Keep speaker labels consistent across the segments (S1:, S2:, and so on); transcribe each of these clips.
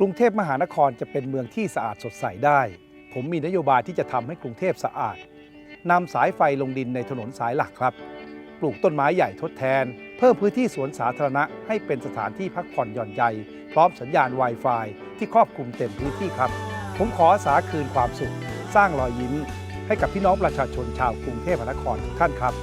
S1: กรุงเทพมหานครจะเป็นเมืองที่สะอาดสดใสได้ ผมมีนโยบายที่จะทำให้กรุงเทพสะอาดนำสายไฟลงดินในถนนสายหลักครับ ปลูกต้นไม้ใหญ่ทดแทน เพิ่มพื้นที่สวนสาธารณะให้เป็นสถานที่พักผ่อนหย่อนใจ พร้อมสัญญาณ Wi-Fi ที่ครอบคลุมเต็มพื้นที่ครับ ผมขออาสาคืนความสุข สร้างรอยยิ้ม ให้กับพี่น้องประชาชนชาวกรุงเทพมหานครทุกท่านครับ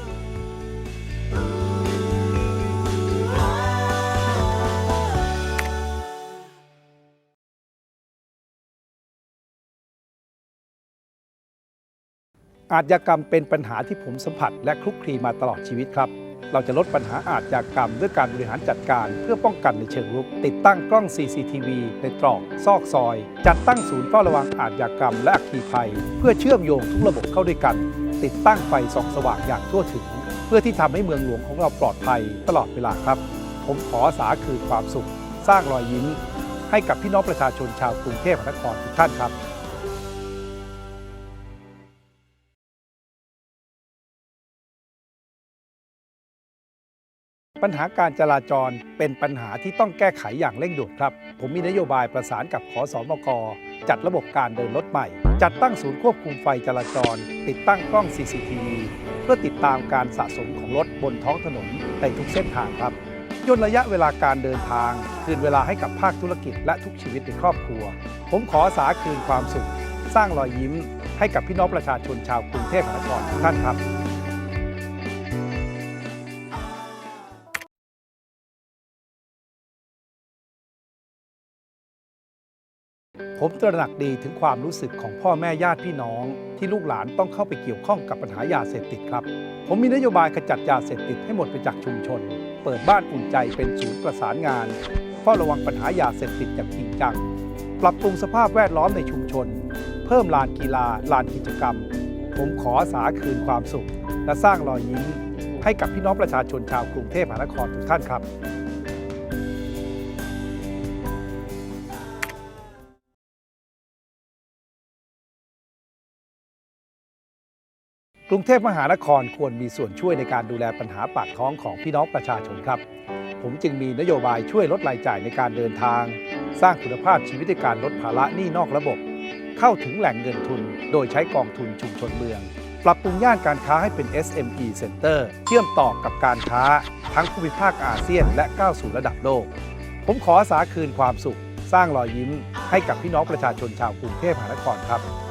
S1: อาชญากรรมเป็นปัญหาที่ผมสัมผัสและคลุกคลีมาตลอดชีวิตครับ เราจะลดปัญหาอาชญากรรมด้วยการบริหารจัดการ เพื่อป้องกันในเชิงรุก ติดตั้งกล้อง CCTV ในตรอก ซอกซอย จัดตั้งศูนย์เฝ้าระวังอาชญากรรมและอัคคีภัย เพื่อเชื่อมโยงทุกระบบเข้าด้วยกัน ติดตั้งไฟส่องสว่างอย่างทั่วถึง เพื่อที่ทำให้เมืองหลวงของเราปลอดภัยตลอดเวลาครับ ผมขอสาคืนความสุข สร้างรอยยิ้ม ให้กับพี่น้องประชาชนชาวกรุงเทพมหานครทุกท่านครับ ปัญหาการจราจรเป็นปัญหาที่ต้องแก้ไขอย่างเร่งด่วนครับ ผมมีนโยบายประสานกับขอสอมก จัดระบบการเดินรถใหม่ จัดตั้งศูนย์ควบคุมไฟจราจร ติดตั้งกล้อง CCTV เพื่อติดตามการสะสมของรถบนท้องถนนในทุกเส้นทางครับย่นระยะเวลาการเดินทาง คืนเวลาให้กับภาคธุรกิจและทุกชีวิตในครอบครัว ผมขอสาคืนความสุข สร้างรอยยิ้ม ให้กับพี่น้องประชาชนชาวกรุงเทพมหานครทุกท่านครับ ผมตระหนักดีถึงความรู้สึกของพ่อแม่ญาติพี่น้อง ที่ลูกหลานต้องเข้าไปเกี่ยวข้องกับปัญหายาเสพติดครับ ผมมีนโยบายขจัดยาเสพติดให้หมดไปจากชุมชน เปิดบ้านอุ่นใจเป็นศูนย์ประสานงานเฝ้าระวังปัญหายาเสพติดอย่างจริงจัง ปรับปรุงสภาพแวดล้อมในชุมชน เพิ่มลานกีฬาลานกิจกรรม ผมขออาสาคืนความสุข และสร้างรอยยิ้ม ให้กับพี่น้องประชาชนชาวกรุงเทพมหานครทุกท่านครับ กรุงเทพมหานครควรมีส่วนช่วยในการดูแลปัญหาปากท้องของพี่น้องประชาชนครับ ผมจึงมีนโยบายช่วยลดรายจ่ายในการเดินทาง สร้างคุณภาพชีวิตด้วยการลดภาระหนี้นอกระบบ เข้าถึงแหล่งเงินทุน โดยใช้กองทุนชุมชนเมือง ปรับปรุงย่านการค้าให้เป็น SME Center เชื่อมต่อกับการค้า ทั้งภูมิภาคอาเซียนและก้าวสู่ระดับโลก ผมขออาสาคืนความสุข สร้างรอยยิ้มให้กับพี่น้องประชาชนชาวกรุงเทพมหานครครับ